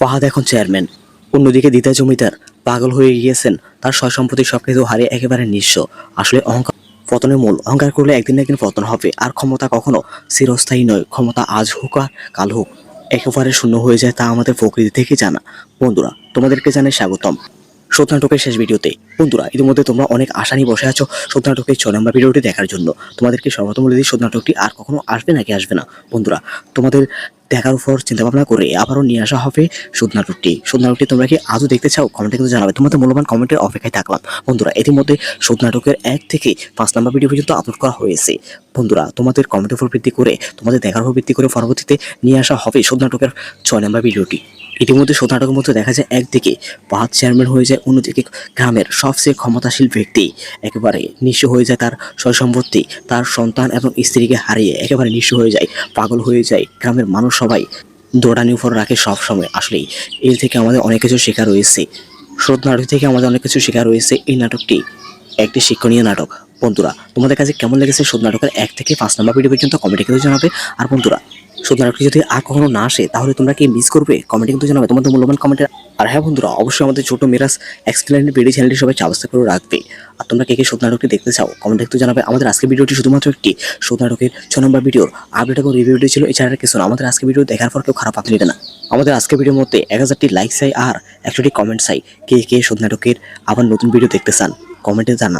ফাহাদ এখন চেয়ারম্যান। অন্যদিকে দিদা জমিদার পাগল হয়ে গিয়েছেন, তার সয় সম্পত্তি সবকিছু হারিয়ে একেবারে নিঃস্ব। আসলে অহংকার পতনের মূল। অহংকার করলে একদিন না একদিন পতন হবে। আর ক্ষমতা কখনো চিরস্থায়ী নয়। ক্ষমতা আজ হোক আর কাল হোক। একেবারে শূন্য হয়ে যায় তা আমাদের প্রকৃতি থেকে জানা। বন্ধুরা, তোমাদেরকে জানাই স্বাগতম। সত্য নাটকের শেষ ভিডিওতে। বন্ধুরা, ইতিমধ্যে তোমরা অনেক আশা নিয়ে বসে আছো সত্য নাটকের ছয় নম্বর ভিডিওটি দেখার জন্য। তোমাদেরকে বলে দিই সত্য নাটকটি আর কখনো আসবে নাকি আসবে না। বন্ধুরা, তোমাদের দেখার উপর চিন্তা ভাবনা করে আবারও নিয়ে আসা হবে সুদনা রুটি। সুদনা রুটি তোমরা কি আজও দেখতে চাও? কমেন্টে কিন্তু জানাবে। তোমাদের মূল্যবান কমেন্টের অপেক্ষায় থাকলাম। বন্ধুরা, ইতিমধ্যে সুদ নাটকের এক থেকে পাঁচ নম্বর ভিডিও পর্যন্ত আপলোড করা হয়েছে। বন্ধুরা, তোমাদের কমেন্টের উপর ভিত্তি করে, তোমাদের দেখার উপর ভিত্তি করে পরবর্তীতে নিয়ে আসা হবে সুদ নাটকের ছয় নম্বর ভিডিওটি ইতিমধ্যে সুদ নাটকের মধ্যে দেখা যায় একদিকে পাহাড় চেয়ারম্যান হয়ে যায়, অন্যদিকে গ্রামের সবচেয়ে ক্ষমতাশীল ব্যক্তি। একেবারে নিঃস্ব হয়ে যায় তার সম্পত্তি, তার সন্তান এবং স্ত্রীকে হারিয়ে একেবারে নিঃস্ব হয়ে যায়, পাগল হয়ে যায় গ্রামের মানুষ সবাই। দৌড়ানি উপর রাখে সব সময়, আসলেই। এর থেকে আমাদের অনেক কিছু শেখা রয়েছে। স্রোত নাটক থেকে আমাদের অনেক কিছু শেখা রয়েছে। এই নাটকটি একটি শিক্ষণীয় নাটক। বন্ধুরা, তোমাদের কাছে কেমন লেগেছে সুদ নাটকের এক থেকে পাঁচ নম্বর ভিডিও পর্যন্ত কমেন্টে কিন্তু জানাবে। আর বন্ধুরা সুদ নাটকটি যদি আর কখনো না আসে, তাহলে তোমরা কি মিস করবে? কমেন্টে কিন্তু জানাবে, তোমাদের মূল্যবান কমেন্টের আর হ্যাঁ বন্ধুরা, অবশ্যই আমাদের ছোট মিরাজ এক্সপ্লেনের ভিডিও চ্যানেলটি সবাই সাবস্ক্রাইব করে রাখবে। আর তোমরা কে কে সুদ নাটকটি দেখতে চাও কমেন্টে কিন্তু জানাবে। আমাদের আজকের ভিডিওটি শুধুমাত্র একটি সুদ নাটকের ছ নম্বর ভিডিওর আপডেট এবং রিভিউটি ছিল এছাড়া কিছু না। আমাদের আজকে ভিডিও দেখার পর কেউ খারাপ নিবে না। আমাদের আজকে ভিডিওর মধ্যে এক হাজারটি লাইক চাই আর একশোটি কমেন্ট চাই। কে কে সুদ নাটকের আবার নতুন ভিডিও দেখতে চান কমেন্টে জানান।